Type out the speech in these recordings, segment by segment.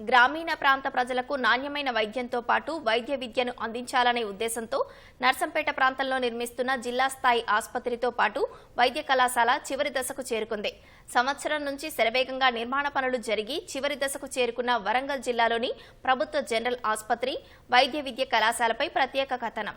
గ్రామీణ ప్రాంత ప్రజలకు నాణ్యమైన వైద్యంతో పాటు వైద్య విద్యను అందించాలనే ఉద్దేశంతో నర్సంపేట ప్రాంతంలో నిర్మిస్తున్న జిల్లా స్థాయి ఆసుపత్రితో పాటు వైద్య కళాశాల చివరి దశకు చేరుకుంది. సంవత్సరం నుంచి శరవేగంగా నిర్మాణ పనులు జరిగి చివరి దశకు చేరుకున్న వరంగల్ జిల్లాలోని ప్రభుత్వ జనరల్ ఆసుపత్రి వైద్య విద్య కళాశాలపై ప్రత్యేక కథనం.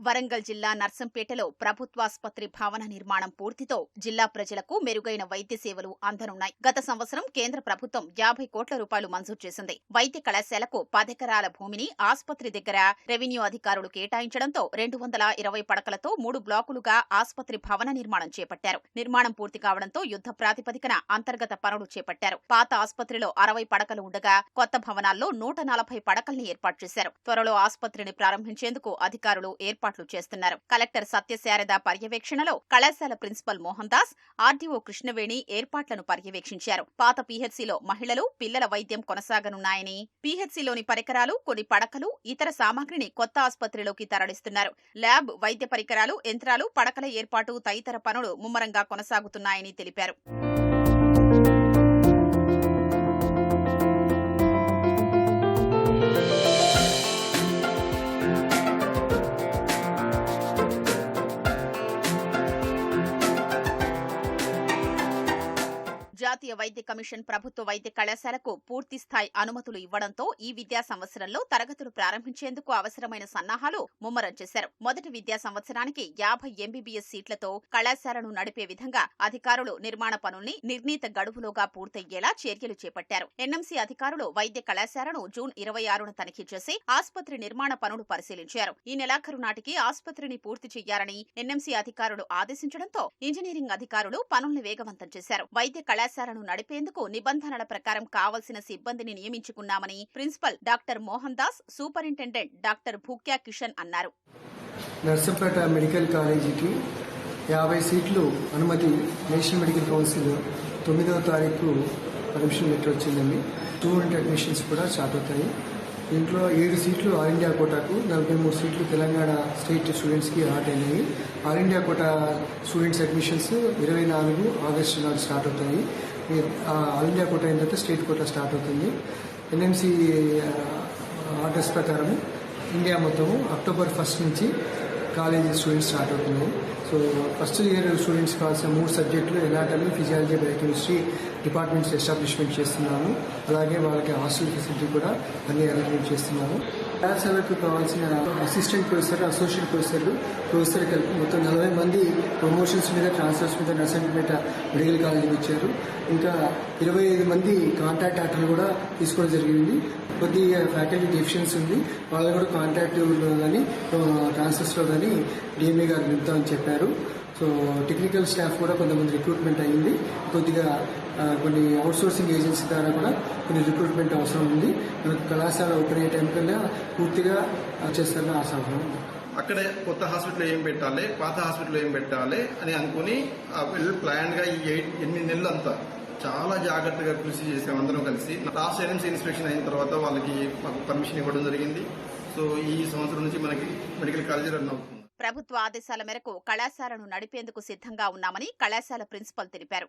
వరంగల్ జిల్లా నర్సంపేటలో ప్రభుత్వాసుపత్రి భవన నిర్మాణం పూర్తితో జిల్లా ప్రజలకు మెరుగైన వైద్య సేవలు అందనున్నాయి. గత సంవత్సరం కేంద్ర ప్రభుత్వం యాభై కోట్ల రూపాయలు మంజూరు చేసింది. వైద్య కళాశాలకు పదెకరాల భూమిని ఆసుపత్రి దగ్గర రెవెన్యూ అధికారులు కేటాయించడంతో రెండు వందల ఇరవై పడకలతో మూడు బ్లాకులుగా ఆసుపత్రి భవన నిర్మాణం చేపట్టారు. నిర్మాణం పూర్తి కావడంతో యుద్ధ ప్రాతిపదికన అంతర్గత పనులు చేపట్టారు. పాత ఆసుపత్రిలో అరవై పడకలు ఉండగా కొత్త భవనాల్లో నూట నలభై పడకల్ని ఏర్పాటు చేశారు. త్వరలో ఆసుపత్రిని ప్రారంభించేందుకు అధికారులు ఏర్పాటు ఏర్పాట్లు చేస్తున్నారు. కలెక్టర్ సత్యశారద పర్యవేక్షణలో కళాశాల ప్రిన్సిపల్ మోహన్ దాస్ ఆర్డీఓ కృష్ణవేణి ఏర్పాట్లను పర్యవేక్షించారు. పాత పీహెచ్సీలో మహిళలు పిల్లల వైద్యం కొనసాగనున్నాయని పీహెచ్సీలోని పరికరాలు కొన్ని పడకలు ఇతర సామాగ్రిని కొత్త ఆసుపత్రిలోకి తరలిస్తున్నారు. ల్యాబ్ వైద్య పరికరాలు యంత్రాలు పడకల ఏర్పాటు తదితర పనులు ముమ్మరంగా కొనసాగుతున్నాయని తెలిపారు. జాతీయ వైద్య కమిషన్ ప్రభుత్వ వైద్య కళాశాలకు పూర్తి స్థాయి అనుమతులు ఇవ్వడంతో ఈ విద్యా సంవత్సరంలో తరగతులు ప్రారంభించేందుకు అవసరమైన సన్నాహాలు ముమ్మరం చేశారు. మొదటి విద్యా సంవత్సరానికి యాభై ఎంబీబీఎస్ సీట్లతో కళాశాలను నడిపే విధంగా అధికారులు నిర్మాణ పనుల్ని నిర్ణీత గడువులోగా పూర్తయ్యేలా చర్యలు చేపట్టారు. ఎన్ఎంసీ అధికారులు వైద్య కళాశాలను జూన్ ఇరవై ఆరున తనిఖీ చేసి ఆసుపత్రి నిర్మాణ పనులు పరిశీలించారు. ఈ నెలాఖరు నాటికి ఆసుపత్రిని పూర్తి చేయాలని ఎన్ఎంసీ అధికారులు ఆదేశించడంతో ఇంజనీరింగ్ అధికారులు పనుల్ని వేగవంతం చేశారు. వైద్య కళాశాల పాఠశాలను నడిపేందుకు నిబంధనల ప్రకారం కావలసిన సిబ్బందిని నియమించుకున్నామని principal doctor Mohan Das superintendent doctor Bhukya Kishan అన్నారు. నర్సంపేట మెడికల్ కాలేజీకి యాభై సీట్లు అనుమతి నేషనల్ మెడికల్ కౌన్సిల్ తొమ్మిదవ తారీఖు పర్మిషన్ లెటర్ వచ్చిందండి. స్టూడెంట్ అడ్మిషన్స్ కూడా స్టార్ట్ అవుతాయి. దీంట్లో ఏడు సీట్లు ఆల్ ఇండియా కోటాకు నలభై మూడు సీట్లు తెలంగాణ స్టేట్ స్టూడెంట్స్కి అలాట్ అయినాయి. All India quota students admissions ఇరవై నాలుగు ఆగస్టు నాడు స్టార్ట్ అవుతాయి. ఆల్ ఇండియా కోట అయిన తర్వాత స్టేట్ కోట స్టార్ట్ అవుతుంది. ఎన్ఎంసీ ఆర్డర్స్ ప్రకారం ఇండియా మొత్తము అక్టోబర్ ఫస్ట్ నుంచి కాలేజీ స్టూడెంట్స్ స్టార్ట్ అవుతున్నాయి సో ఫస్ట్ ఇయర్ స్టూడెంట్స్ కావాల్సిన మూడు సబ్జెక్టులు anatomy physiology biochemistry departments establishment చేస్తున్నాము. అలాగే వాళ్ళకి హాస్టల్ ఫెసిలిటీ కూడా అన్ని అరేంజ్మెంట్ చేస్తున్నాము. కళాశాలకు కావాల్సిన అసిస్టెంట్ ప్రొఫెసర్ అసోసియేట్ ప్రొఫెసర్లు ప్రొఫెసర్ కలిపి మొత్తం నలభై మంది ప్రమోషన్స్ మీద ట్రాన్స్ఫర్స్ మీద నర్సంపేట మెడికల్ కాలేజీకి వచ్చారు ఇంకా ఇరవై ఐదు మంది కాంటాక్ట్ యాక్టర్లు కూడా తీసుకోవడం జరిగింది. కొద్దిగా ఫ్యాకల్టీ డెఫిషియన్సీ ఉంది. వాళ్ళు కూడా కాంటాక్ట్లో కానీ ట్రాన్స్ఫర్స్లో కానీ డిఎంఏ గారు నింపుతామని చెప్పారు. సో టెక్నికల్ స్టాఫ్ కూడా కొంతమంది రిక్రూట్మెంట్ అయ్యింది కొద్దిగా కొన్ని అవుట్సోర్సింగ్ ఏజెన్సీ ద్వారా కూడా కొన్ని రిక్రూట్మెంట్ అవసరం ఉంది. మనకు కళాశాల ఓపెన్ అయ్యే టైం కల్లా పూర్తిగా చేస్తారని ఆశాభావం ఉంది. అక్కడే కొత్త హాస్పిటల్ ఏం పెట్టాలి పాత హాస్పిటల్ ఏం పెట్టాలి అని అనుకుని వీళ్ళు ప్లాన్గా ఈ ఎయిట్ ఎనిమిది నెలలు అంతా చాలా జాగ్రత్తగా కృషి చేసాం అందరం కలిసి. లాస్ట్ ఎన్ఎంసీ ఇన్స్పెక్షన్ అయిన తర్వాత వాళ్ళకి మాకు పర్మిషన్ ఇవ్వడం జరిగింది. సో ఈ సంవత్సరం నుంచి మనకి మెడికల్ కాలేజీ రన్ అవుతుంది. ప్రభుత్వ ఆదేశాల మేరకు కళాశాలను నడిపేందుకు సిద్ధంగా ఉన్నామని కళాశాల ప్రిన్సిపల్ తెలిపారు.